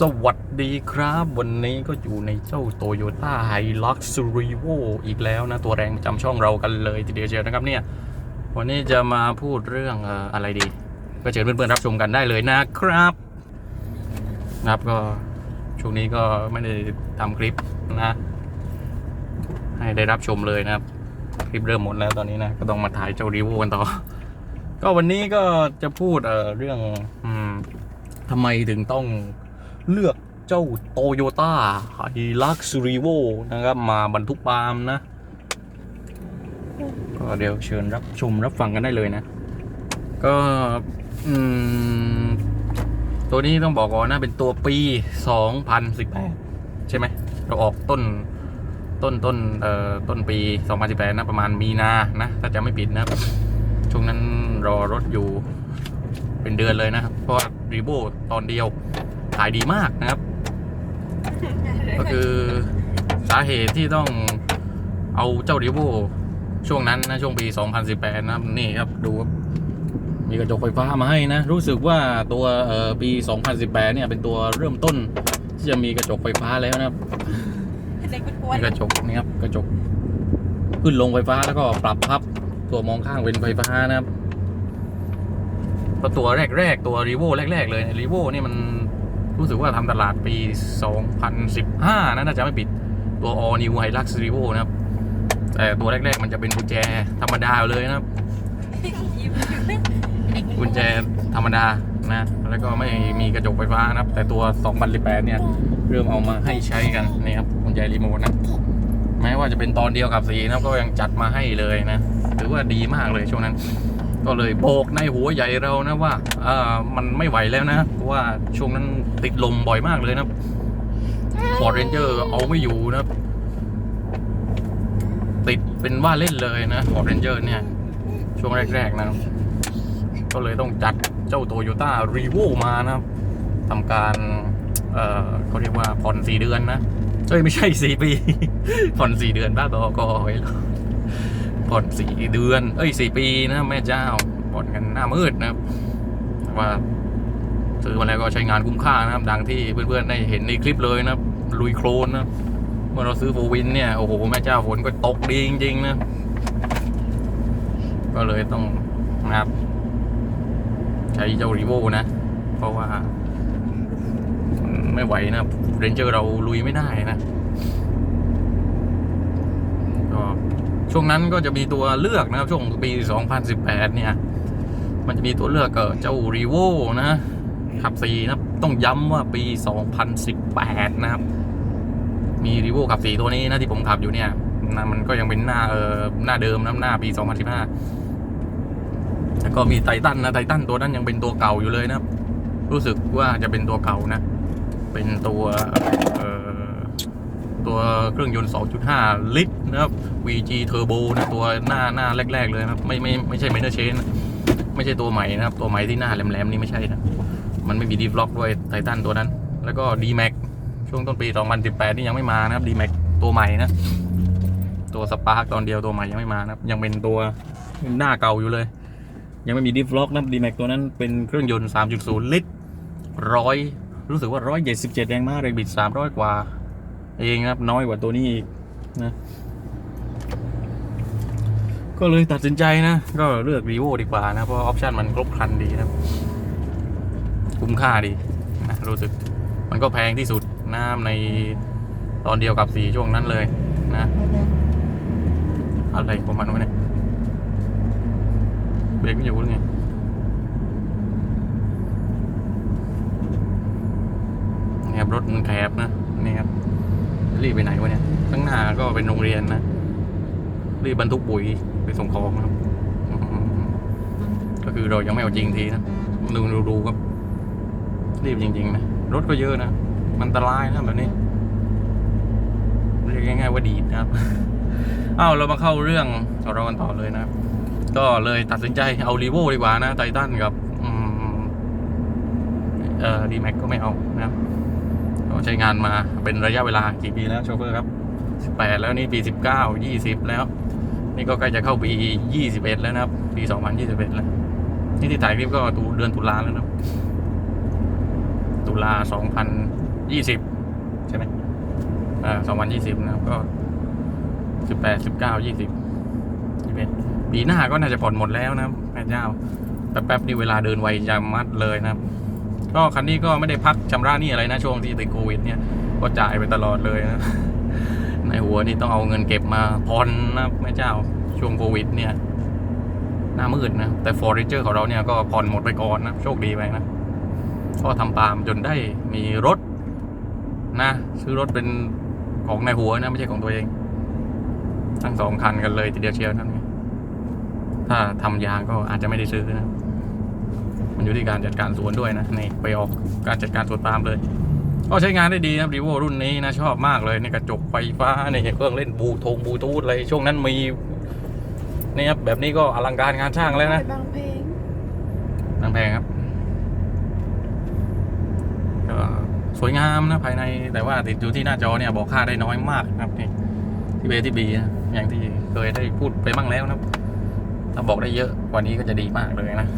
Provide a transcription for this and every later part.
สวัสดีครับ วันนี้ก็อยู่ในเจ้า Toyota Hilux Revo อีกแล้วนะ ตัวแรงประจำช่องเรากันเลยทีเดียวเชียวนะครับเนี่ย วันนี้จะมาพูดเรื่องอะไรดี ก็เชิญเพื่อนๆรับชมกันได้เลยนะครับนะครับก็ช่วงนี้ก็ไม่ได้ทำคลิปนะ ให้ได้รับชมเลยนะครับ คลิปเริ่มหมดแล้วตอนนี้นะ ก็ต้องมาถ่ายเจ้ารีโวกันต่อ ก็วันนี้ก็จะพูดเเรื่องทำไมถึงต้อง เลือกเจ้าโตโยต้าฮีลักซ์รีโวนะครับมาบรรทุกปาล์มนะ ก็เดี๋ยวเชิญรับชมรับฟังกันได้เลยนะ ก็อืมตัวนี้ต้องบอกก่อนนะ เป็นตัวปี 2018 ใช่ไหม เราออกต้นต้นต้นเอ่อต้นปี 2018 นะ ประมาณมีนานะ ถ้าจะไม่ผิดนะช่วงนั้นรอรถอยู่เป็นเดือนเลยนะครับ เพราะรีโบตอนเดียว ขายดีมากนะครับ ก็คือสาเหตุที่ต้องเอาเจ้ารีโบช่วงนั้นนะ ช่วงปี 2018 นะครับ นี่ครับ ดูครับ มีกระจกไฟฟ้ามาให้นะ รู้สึกว่าตัวเอ่อปี 2018 เนี่ย เป็นตัวเริ่มต้นที่จะมีกระจกไฟฟ้าแล้วนะครับเด็กเป็นกวนนี่กระจกนี่ครับกระจก ขึ้นลงไฟฟ้าแล้วก็ปรับพับตัวมองข้างเป็นไฟฟ้านะครับก็ตัวแรกๆ ตัวรีโวแรก ๆ เลยรีโวนี่มัน รู้สึกว่าทำตลาดปี 2015 นะน่าจะไม่ปิดตัว All New Hilux Revo นะครับ แต่ตัวแรก ๆ มันจะเป็นกุญแจธรรมดาเลยนะครับ กุญแจธรรมดานะ แล้วก็ไม่มีกระจกไฟฟ้านะครับ แต่ตัว 2018 เนี่ย เริ่มเอามาให้ใช้กันนี่ครับกุญแจรีโมทนะ แม้ว่าจะเป็นตอนเดียวกับสีนะครับก็ยังจัดมาให้เลยนะถือว่าดีมากเลยช่วงนั้น ก็เลยโบกในหัวใหญ่เรานะว่าเออมันไม่ไหวแล้วนะเพราะว่าช่วงนั้นติดลมบ่อยมากเลยนะฟอร์เรนเจอร์เอาไม่อยู่นะติดเป็นว่าเล่นเลยนะฟอร์เรนเจอร์เนี่ย ช่วงแรก ๆ นะ ก็เลยต้องจัดเจ้าโตโยต้ารีโวมานะทำการเอ่อเขาเรียกว่าผ่อนสี่เดือนนะเอ้ยไม่ใช่สี่ปีผ่อนสี่เดือนบ้าบอก็ไว้แล้ว ผ่อนสี่เดือน เอ้ยสี่ปีนะแม่เจ้าผ่อนกันหน้ามืดนะครับว่าซื้อมาแล้วก็ใช้งานคุ้มค่านะครับ ดังที่เพื่อนๆได้เห็นในคลิปเลยนะลุยโคลนนะเมื่อเราซื้อโฟวินเนี่ย โอ้โห แม่เจ้าฝนก็ตกดีจริงๆนะ ก็เลยต้องนะครับ ใช้เจ้ารีโวนะ เพราะว่า ไม่ไหวนะเรนเจอร์เราลุยไม่ได้นะก็ ช่วงนั้นก็จะมีตัวเลือกนะครับ ช่วงปี 2018 เนี่ย มันจะมีตัวเลือกเกิดเจ้ารีโวนะขับสีนะต้องย้ำว่าปี 2018 นะครับ มีรีโวขับสีตัวนี้นะที่ผมขับอยู่เนี่ยนะมันก็ยังเป็นหน้าเออหน้าเดิมนะหน้าปี 2015 แล้วก็มีไททันนะไททันตัวนั้นยังเป็นตัวเก่าอยู่เลยนะครับ รู้สึกว่าจะเป็นตัวเก่านะ เป็นตัวเออ ตัวเครื่องยนต์ 2.5 ลิตรนะครับ VG Turbo นะตัวหน้าหน้าแรก ๆ เลยนะครับไม่ไม่ไม่ใช่ Minor Chain นไม่ใช่ตัวใหม่นะครับ ตัวใหม่ที่หน้าแหลมๆนี่ไม่ใช่นะ มันไม่มีดีฟล็อกด้วยไททันตัวนั้น แล้วก็ D-Max ช่วงต้นปี 2018 นี่ยังไม่มานะครับ D-Max ตัวใหม่นะ ตัวสปาร์กตอนเดียวตัวใหม่ยังไม่มานะครับ ยังเป็นตัวหน้าเก่าอยู่เลย ยังไม่มีดิฟล็อกนะ D-Max ตัวนั้นเป็นเครื่องยนต์ 3.0 ลิตรร้อยรู้สึกว่า 177 แรงม้าแรงบิด300 กว่า เองครับน้อยกว่าตัวนี้อีกนะ ก็เลยตัดสินใจนะ ก็เลือก r ีโวดีกว่านะ เพราะออปชันมันครบครันดีนะครับคุ้มค่าดีนะรู้สึก มันก็แพงที่สุดนะในตอนเดียวกับสีช่วงนั้นเลยนะ อะไรของมันวะเนี่ยเบรกไม่อยู่หรือไงนี่ครับรถมันแคบนะนี่ครับ รีบไปไหนวะเนี่ยข้างหน้าก็เป็นโรงเรียนนะ รีบบรรทุกปุ๋ยไปส่งของนะครับอืมก็คือเรายังไม่เอาจริงทีนะดูดูดูครับ รีบจริง ๆ นะ รถก็เยอะนะ มันอันตรายนะแบบนี้ เรียกง่ายๆว่าดีดนะครับ อ้าวเรามาเข้าเรื่องของเรากันต่อเลยนะครับก็เลยตัดสินใจเอารีโวดีกว่านะไททันกับอืมเอ่อดีแม็กก็ไม่เอานะครับ ใช้งานมาเป็นระยะเวลากี่ปีแล้วโชเฟอร์ครับสิบแปดแล้วนี่ปีสิบเก้ายี่สิบแล้ว นี่ก็ใกล้จะเข้าปียี่สิบเอ็ดแล้วนะครับ ปีสองพันยี่สิบเอ็ดแล้วนี่ที่ถ่ายคลิปก็ตุเดือนตุลาแล้วนะครับตุลา2020ใช่ไหมอ่า2020นะครับก็18 19 20 21ปีหน้าก็น่าจะผ่อนหมดแล้วนะแม่เจ้าแป๊บๆนี่เวลาเดินไวจะมัดเลยนะครับ ก็คันนี้ก็ไม่ได้พักชำระหนี่อะไรนะช่วงที่ติดโควิดเนี่ยก็จ่ายไปตลอดเลยนะในหัวนี่ต้องเอาเงินเก็บมาผ่อนนะแม่เจ้าช่วงโควิด เนี่ยหน้ามืดนะแต่ฟอร์ a เจอร์ของเราเนี่ยก็ผ่อนหมดไปก่อนนะโชคดีไปนะก็ทำปาล์มจนได้มีรถนะซื้อรถเป็นของในหัวนะไม่ใช่ของตัวเอง ทั้งสองคันกันเลยทีเดียวเชียวนั่นไงถ้าทำยางก็อาจจะไม่ได้ซื้อนะ มันอยู่ที่การจัดการสวนด้วยนะนี่ไปออกการจัดการสวนปาล์มเลยก็ใช้งานได้ดีนะครับรีโวรุ่นนี้นะชอบมากเลยในกระจกไฟฟ้าในเครื่องเล่นบลูทงบลูทูธอะไรช่วงนั้นมีนี่ครับแบบนี้ก็อลังการงานช่างแล้วนะบางเพลงนางแพงครับก็สวยงามนะภายในแต่ว่าติดอยู่ที่หน้าจอเนี่ยบอกค่าได้น้อยมากนะครับนี่ที่เบที่บีนะอย่างที่เคยได้พูดไปบ้างแล้วนะครับถ้าบอกได้เยอะกว่านี้ก็จะดีมากเลยนะ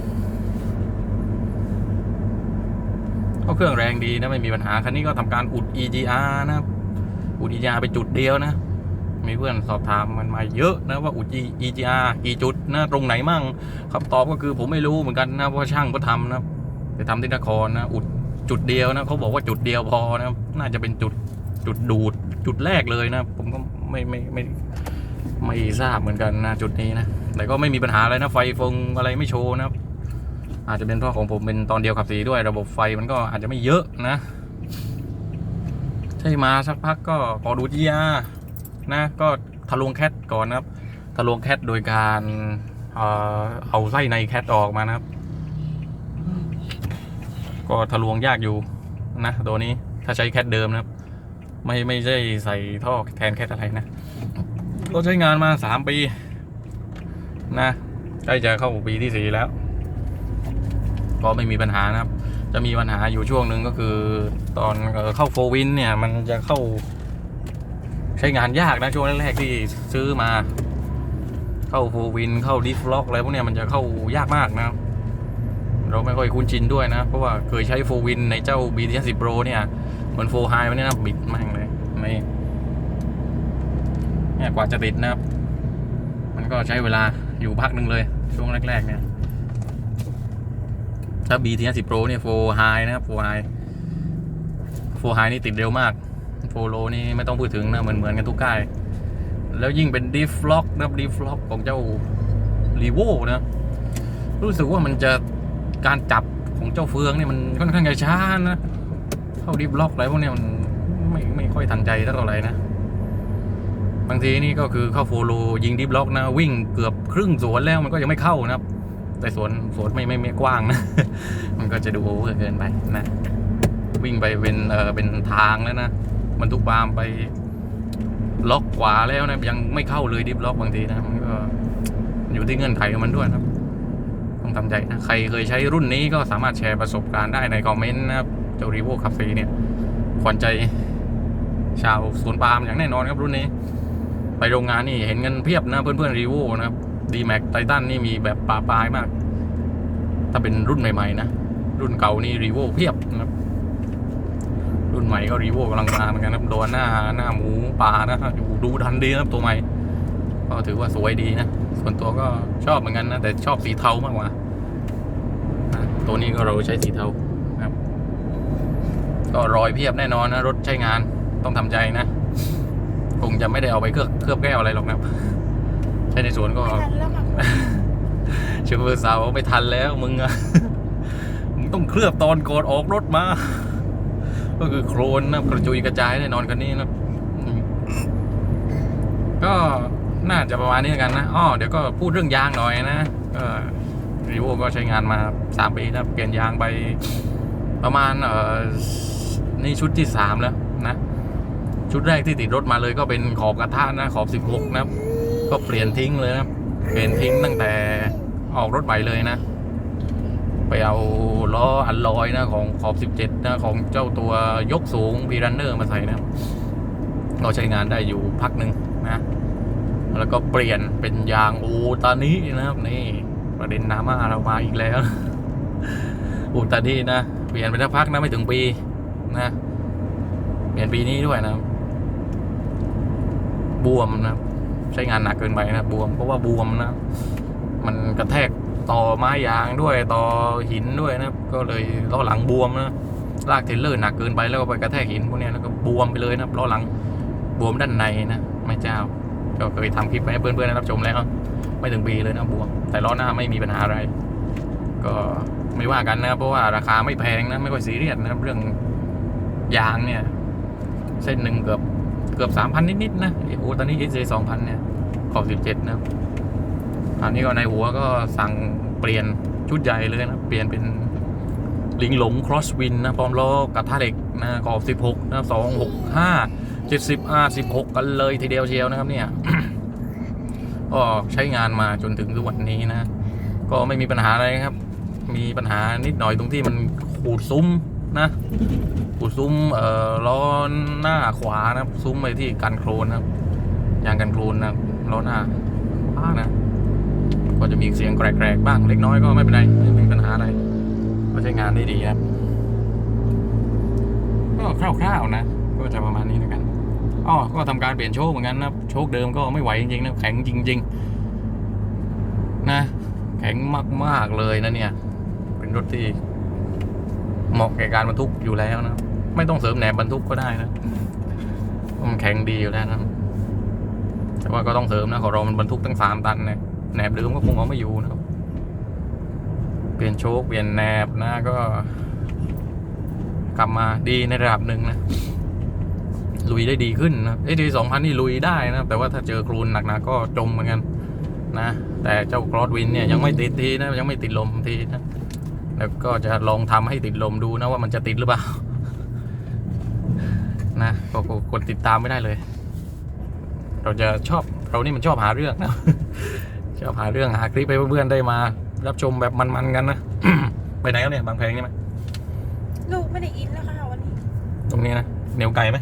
ก็เครื่องแรงดีนะไม่มีปัญหาคันนี้ก็ทำการอุด EGR นะครับอุด EGR ไปจุดเดียวนะ มีเพื่อนสอบถามมันมาเยอะนะว่าอุด EGR กี่จุดนะตรงไหนมั่งคำตอบก็คือผมไม่รู้เหมือนกันนะเพราะว่าช่างก็ทำนะไปทำที่นครนะอุดจุดเดียวนะเขาบอกว่าจุดเดียวพอนะน่าจะเป็นจุดจุดดูดจุดแรกเลยนะ ผมก็ไม่ไม่ไม่ไม่ทราบเหมือนกันนะจุดนี้นะแต่ก็ไม่มีปัญหาอะไรนะไฟฟงอะไรไม่โชว์นะครับ อาจจะเป็นเพราะของผมเป็นตอนเดียวขับสีด้วย ระบบไฟมันก็อาจจะไม่เยอะนะ ใช่มาสักพักก็พอดูจียานะก็ทะลวงแคทก่อนนะครับทะลวงแคทโดยการเออเอาไส้ในแคทออกมานะครับ ก็ทะลวงยากอยู่นะตัวนี้ถ้าใช้แคทเดิมนะครับ ไม่ไม่ใช่ใส่ท่อแทนแคทอะไรนะ ก็ใช้งานมาสามปี นะใกล้จะเข้าปีที่สี่แล้ว ก็ไม่มีปัญหานะครับ จะมีปัญหาอยู่ช่วงหนึ่งก็คือ ตอนเข้าโฟวินเนี่ย มันจะเข้า ใช้งานยากนะช่วงแรกๆที่ซื้อมา เข้าโฟวินเข้าดิฟล็อกอะไรพวกเนี้ยมันจะเข้ายากมากนะเราไม่ค่อยคุ้นชินด้วยนะ เพราะว่าเคยใช้โฟวินในเจ้า b t 10 Pro เนี่ยเหมือนโฟไฮมันเนี่ยนะบิดมากเลยไม่เนี่ยกว่าจะติดนะครับ มันก็ใช้เวลาอยู่พักหนึ่งเลย ช่วงแรก ๆ เนี่ย ถ้า BT 50 Pro เนี่ย Full High นะครับ Full High Full High นี่ติดเร็วมาก Full Low นี่ไม่ต้องพูดถึงนะเหมือนเหมือนกันทุกค่าย แล้วยิ่งเป็น Diff Lock นะครับ Diff Lock ของเจ้า r e v o นะ รู้สึกว่ามันจะการจับของเจ้าเฟืองเนี่ยมันค่อนข้างจะช้านะเข้า Diff Lock อะไรพวกเนี้ยมันไม่ไม่ค่อยทันใจเท่าไหร่นะ บางทีนี่ก็คือเข้าโฟโลยิงดิฟล็อกนะ วิ่งเกือบครึ่งสวนแล้วมันก็ยังไม่เข้านะครับ แต่สวนสวนไม่ไม่ไม่กว้างนะ มันก็จะดูโอเวอร์เกินไปนะ วิ่งไปเป็นเออเป็นทางแล้วนะบรรทุกปาล์มไปล็อกขวาแล้วนะ ยังไม่เข้าเลยดิฟล็อกบางทีนะมันก็อยู่ที่เงื่อนไขของมันด้วยนะครับ ต้องทำใจนะใครเคยใช้รุ่นนี้ก็สามารถแชร์ประสบการณ์ได้ในคอมเมนต์นะครับเจ้ารีโวคาเฟ่เนี่ยขวัญใจชาวสวนปาล์มอย่างแน่นอนครับรุ่นนี้ ไปโรงงานนี่เห็นกันเพียบนะเพื่อนๆรีโวนะครับ ดีแม็กไททันนี่มีแบบปลาปลายมาก ถ้าเป็นรุ่นใหม่ๆนะ รุ่นเก่านี่รีโวเพียบนะครับ รุ่นใหม่ก็รีโวกำลังมาเหมือนกันนะครับตัวหน้าหน้าหมูปลานะอยู่ดูทันดีนะครับตัวใหม่ ก็ถือว่าสวยดีนะ ส่วนตัวก็ชอบเหมือนกันนะ แต่ชอบสีเทามากกว่า ตัวนี้ก็เราใช้สีเทานะครับ ก็รอยเพียบแน่นอนนะ รถใช้งานต้องทำใจนะ คงจะไม่ได้เอาไปเคลือบเคลือบแก้วอะไรหรอกนะครับ ใช้ในสวนก็ทันแล้วค่ะเชื่อสาวไม่ทันแล้วมึงอะมึงต้องเคลือบตอนก่อนออกรถมา ก็คือโครนนะกระจุยกระจายแน่นอนกันนี้นะอืมก็น่าจะประมาณนี้แล้วกันนะอ้อเดี๋ยวก็พูดเรื่องยางหน่อยนะก็รีโวก็ใช้งานมาสามปีนะเปลี่ยนยางไปประมาณเอ่อนี่ชุดที่สามแล้วนะ ชุดแรกที่ติดรถมาเลยก็เป็นขอบกระทะนะขอบ16นะครับ ก็เปลี่ยนทิ้งเลยนะเปลี่ยนทิ้งตั้งแต่ออกรถใหม่เลยนะ ไปเอาล้ออัลลอยนะของขอบ 17 นะ ของเจ้าตัวยกสูงพีรันเนอร์มาใส่นะครับก็ใช้งานได้อยู่พักหนึ่งนะ แล้วก็เปลี่ยนเป็นยางโอตานีนะครับนี่ประเด็นนามาเรามาอีกแล้วออุตรดีนะ เปลี่ยนไปสักพักนะไม่ถึงปีนะ เปลี่ยนปีนี้ด้วยนะบวมนะ ใช้งานหนักเกินไปนะบวมเพราะว่าบวมนะ มันกระแทกต่อไม้ยางด้วยต่อหินด้วยนะก็เลยล้อหลังบวมนะลากเทรลเลอร์หนักเกินไปแล้วก็ไปกระแทกหินพวกนี้แล้วก็บวมไปเลยนะล้อหลังบวมด้านในนะไม่เจ้าก็เคยทำคลิปไปให้เพื่อนๆได้รับชมแล้วไม่ถึงปีเลยนะบวม แต่ล้อหน้าไม่มีปัญหาอะไร ก็ไม่ว่ากันนะครับเพราะว่าราคาไม่แพงนะไม่ค่อยซีเรียสนะครับเรื่องยางเนี่ย เส้นหนึ่งเกือบ เกือบสามพันนิดๆนะโอ้ตอนนี้ x สองพันเนี่ย ขอบสิบเจ็ดนะครับอันนี้ก็ในหัวก็สั่งเปลี่ยนชุดใหญ่เลยนะ เปลี่ยนเป็นลิงหลงครอสวินนะ พร้อมล้อกระทะเหล็กนะขอบสิบหกนะสองหกห้าเจ็ดสิบอาสิบหกกันเลยทีเดียวเชียวนะครับเนี่ยก็ใช้งานมาจนถึงทุกวันนี้นะ ก็ไม่มีปัญหาอะไรครับ มีปัญหานิดหน่อยตรงที่มันขูดซุ้ม นะขูดซุ้มเอ่อล้อหน้าขวานะครับ ซุ้มไปที่กันโครนนะครับยางกันโครนนะครับล้อหน้าขวานะก็จะมีเสียงแกรกๆบ้างเล็กน้อยก็ไม่เป็นไรไม่มีปัญหาอะไรก็ใช้งานได้ดีครับก็คร่าวๆนะ ก็จะประมาณนี้แล้วกันอ๋อก็ทำการเปลี่ยนโชคเหมือนกันนะโชคเดิมก็ไม่ไหวจริงๆนะแข็งจริง ๆ นะ แข็งมากๆเลยนะเนี่ย เป็นรถที่ เหมาะแก่การบรรทุกอยู่แล้วนะ ไม่ต้องเสริมแหนบบรรทุกก็ได้นะมันแข็งดีอยู่แล้วนะ แต่ว่าก็ต้องเสริมนะของเรามันบรรทุกตั้งสามตันนะแหนบเดิมก็คงเอาไม่อยู่นะครับ เปลี่ยนโชคเปลี่ยนแหนบนะก็ กลับมาดีในระดับหนึ่งนะลุยได้ดีขึ้นนะเอ้ดีสองพันนี่ลุยได้นะแต่ว่าถ้าเจอครูนหนักๆก็จมเหมือนกันนะ แต่เจ้าครอสวินเนี่ยยังไม่ติดทีนะยังไม่ติดลมทีนะ แล้วก็จะลองทำให้ติดลมดูนะว่ามันจะติดหรือเปล่า นะก็ก็กดติดตามไม่ได้เลย เราจะชอบเรานี่มันชอบหาเรื่องนะชอบหาเรื่องหาคลิปให้เพื่อนๆได้มา รับชมแบบมันๆกันนะไปไหนแล้วเนี่ยบางแพงนี่ไหมลูกไม่ได้อินแล้วค่ะวันนี้ ตรงนี้นะเหนียวไก่ไหม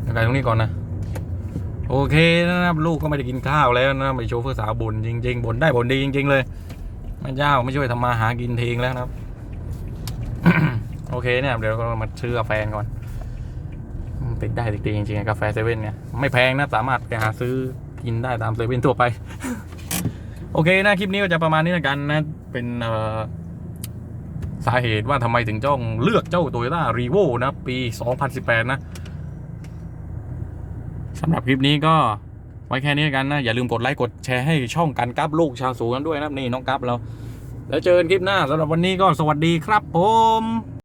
เหนียวไก่ตรงนี้ก่อนนะโอเคนะครับลูกก็ไม่ได้กินข้าวแล้วนะไปโชว์เพื่อสาวบ่นจริง ๆบ่นได้บ่นดีจริง ๆ เลย แม่เจ้าไม่ช่วยทำมาหากินทีงแล้วนะครับ โอเคเนี่ย เดี๋ยวเรามาซื้อกาแฟก่อนติดได้ติดดีจริงๆกาแฟเซเว่นเนี่ย ไม่แพงนะ สามารถไปหาซื้อกินได้ตามเซเว่นทั่วไป โอเคนะ คลิปนี้ก็จะประมาณนี้แล้วกันนะ เป็นสาเหตุว่าทำไมถึงจ้องเลือกเจ้า Toyota r e v o นะ ปี 2018 นะสำหรับคลิปนี้ก็ ไว้แค่นี้กันนะ อย่าลืมกดไลค์กดแชร์ให้ช่องกันกราฟลูกชาวสูงกันด้วยนะนี่น้องกราฟเรา แล้วเจอกันคลิปหน้าสำหรับวันนี้ก็สวัสดีครับผม